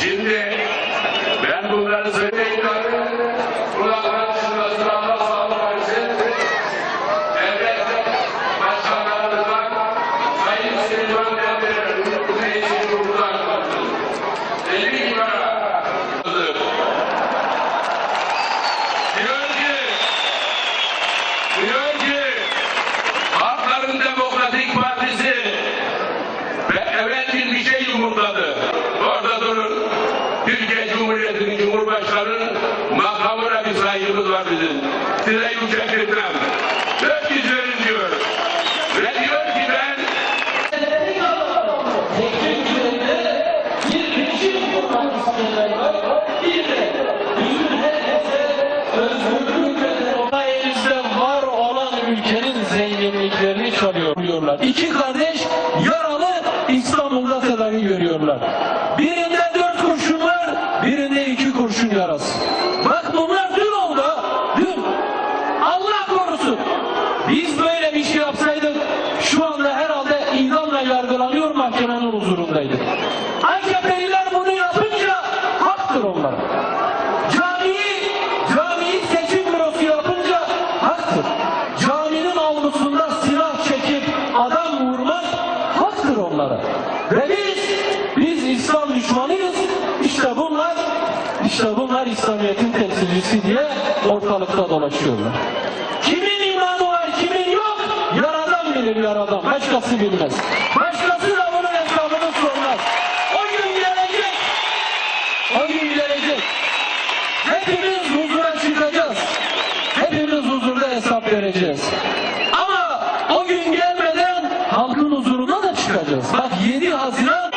Şimdi ben bunları söyleyeyim. Kulaklar şurasına Partisi ve evvelkin bir şey yumurtladı. Orada durun. Türkiye Cumhuriyeti'nin Cumhurbaşkanı'nın makamına bir saygımız var bizim. Size yüksek etmem. Dört yüz verin diyor. Ve diyor ki ben bir rejim kurmak. Bir de bütün çalıyorlar. İki kardeş yaralı İstanbul'da tedavi görüyorlar. Birinde dört kurşun var, birinde iki kurşun yarası. Bak bunlar dün oldu. Dün. Allah korusun. Biz böyle bir şey yapsaydık şu anda herhalde idamla yargılanıyor mahkemenin huzurundaydık. AKP'liler Ve biz, biz İslam düşmanıyız. İşte bunlar, işte bunlar İslamiyet'in temsilcisi diye ortalıkta dolaşıyorlar. Kimin imanı var, kimin yok? Yaradan bilir yaradan. Başkası bilmez. Başkası da bunun hesabını sormaz. O gün gelecek. O gün gelecek. Hepimiz huzura çıkacağız. Hepimiz huzurda hesap vereceğiz. Ama o gün gelmeden halkın huzuruna da çıkacağız. Bak of love